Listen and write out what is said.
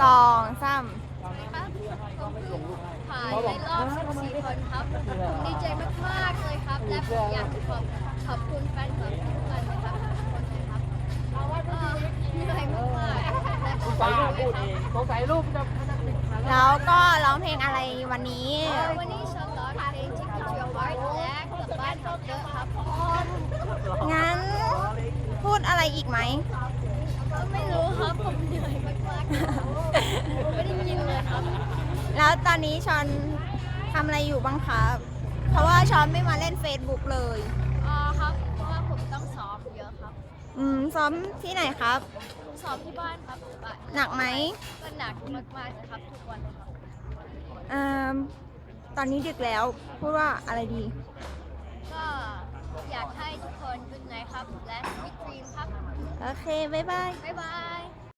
สองสามครับผมเพิ่งผ่านในรอบ 14 คนครับ ผมดีใจมาก ๆ เลยครับ และผมอยากขอบขอบคุณแฟนคลับทุกคนนะครับทุกคนเลยครับก็เหนื่อยมากๆและก็ใส่สรูปนุพูกดคเอรับงสงสัยรูปจะแล้วก็ร้องเพลงอะไรวันนี้ วันนี้ฉันร้องเพลงที่คุณเชียร์ไว้และกลับบ้านครับเยอะครับ งั้นพูดอะไรอีกไหม ก็ไม่รู้ครับผมเหนื่อยมากๆครับผมไม่ได้ยินเลยครับ แล้ว ตอนนี้ชอนทำอะไรอยู่บ้างครับ เพราะว่าชอนไม่มาเล่น Facebook เลยอ่าครับ เพราะว่าผมต้องซ้อมเยอะครับ อืม ซ้อมที่ไหนครับ ซ้อมที่บ้านครับแต่หนักไหมก็หนักมากๆนะครับทุกวันเลยครับเอ่อตอนนี้ดึกแล้ว พูดว่าอะไรดี ก็อยากให้ทุกคนเป็นไงครับ และวิตรีมครับ โอเค บ๊ายบาย บ๊ายบาย